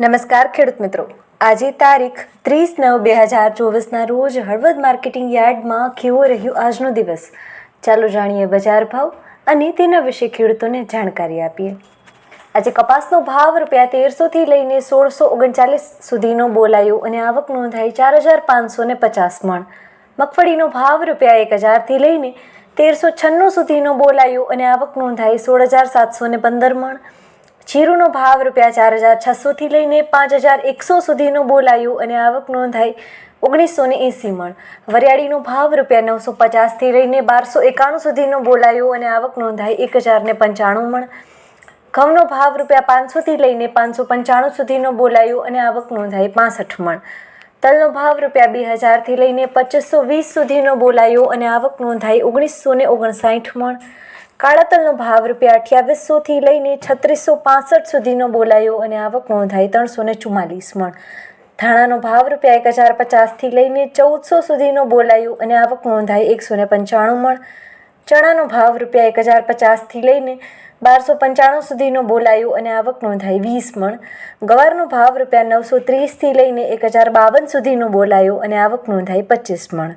નમસ્કાર ખેડૂત મિત્રો. આજે તારીખ ત્રીસ નવ બે હજાર ચોવીસના રોજ હળવદ માર્કેટિંગ યાર્ડમાં કેવો રહ્યો આજનો દિવસ? ચાલો જાણીએ બજાર ભાવ અને તેના વિશે ખેડૂતોને જાણકારી આપીએ. આજે કપાસનો ભાવ રૂપિયા તેરસોથી લઈને સોળસો ઓગણચાલીસ સુધીનો બોલાયો અને આવક નોંધાઈ ચાર હજાર પાંચસો ને પચાસ મણ. મગફળીનો ભાવ રૂપિયા એક હજારથી લઈને તેરસો છન્નું સુધીનો બોલાયો અને આવક નોંધાઈ સોળ હજાર સાતસો ને પંદર મણ. જીરુનો ભાવ રૂપિયા ચાર હજાર છસોથી લઈને પાંચ હજાર એકસો સુધીનો બોલાયું અને આવક નોંધાઈ ઓગણીસો ને એંસી મણ. વરિયાળીનો ભાવ રૂપિયા નવસો પચાસથી લઈને બારસો એકાણું સુધીનો બોલાયો અને આવક નોંધાઈ એક હજાર પંચાણું મણ. ઘઉંનો ભાવ રૂપિયા પાંચસોથી લઈને પાંચસો પંચાણું સુધીનો બોલાયો અને આવક નોંધાઈ પાસઠ મણ. તલનો ભાવ રૂપિયા બે હજારથી લઈને પચીસો વીસ સુધીનો બોલાયો અને આવક નોંધાઈ ઓગણીસો ને ઓગણસાઠ મણ. કાળા તલનો ભાવ રૂપિયા અઠ્યાવીસોથી લઈને છત્રીસો પાસઠ સુધીનો બોલાયો અને આવક નોંધાઈ ત્રણસો ને ચુમ્માલીસ મણ. ધાણાનો ભાવ રૂપિયા એક હજાર પચાસથી લઈને ચૌદસો સુધીનો બોલાયો અને આવક નોંધાઈ એકસો ને પંચાણું મણ. ચણાનો ભાવ રૂપિયા એક હજાર પચાસથી લઈને બારસો પંચાણું સુધીનો બોલાયો અને આવક નોંધાઈ વીસ મણ. ગવારનો ભાવ રૂપિયા નવસો ત્રીસથી લઈને એક હજાર બાવન સુધીનો બોલાયો અને આવક નોંધાઈ પચીસ મણ.